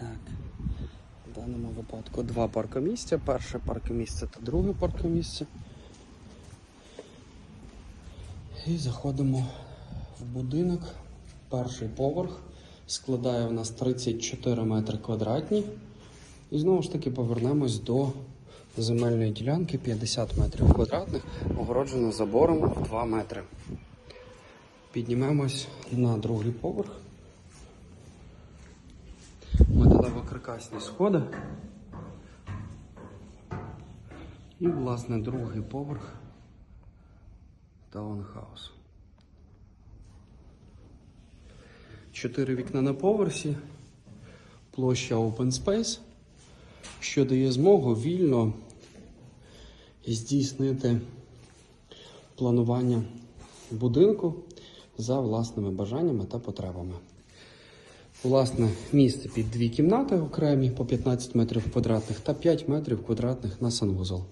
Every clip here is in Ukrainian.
Так. В даному випадку два паркомісця. Перше паркомісце та друге паркомісце. І заходимо в будинок. Перший поверх складає у нас 34 метри квадратні. І знову ж таки повернемось до земельної ділянки 50 метрів квадратних, огороджено забором в 2 метри. Піднімемось на другий поверх. Металево-каркасні сходи. І, власне, другий поверх таунхаус. Чотири вікна на поверсі, площа Open Space, що дає змогу вільно здійснити планування будинку за власними бажаннями та потребами. Власне, місце під дві кімнати окремі по 15 метрів квадратних та 5 метрів квадратних на санвузол.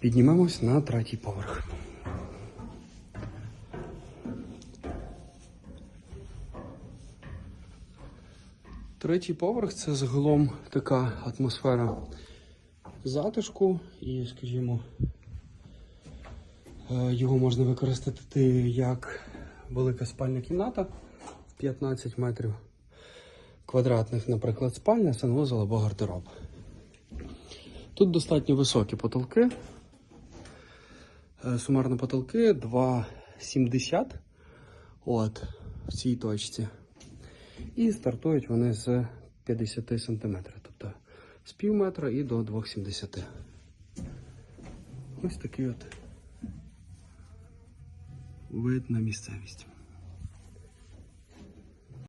Піднімемось на третій поверх. Третій поверх це загалом така атмосфера затишку і, скажімо, е, його можна використати як велика спальня кімната 15 метрів квадратних, наприклад, спальня, санвузол або гардероб. Тут достатньо високі потолки. Е, Сумарно потолки 2,70 от, в цій точці. І стартують вони з 50 см, тобто з пів метра і до 2,70. Ось такий от вид на місцевість.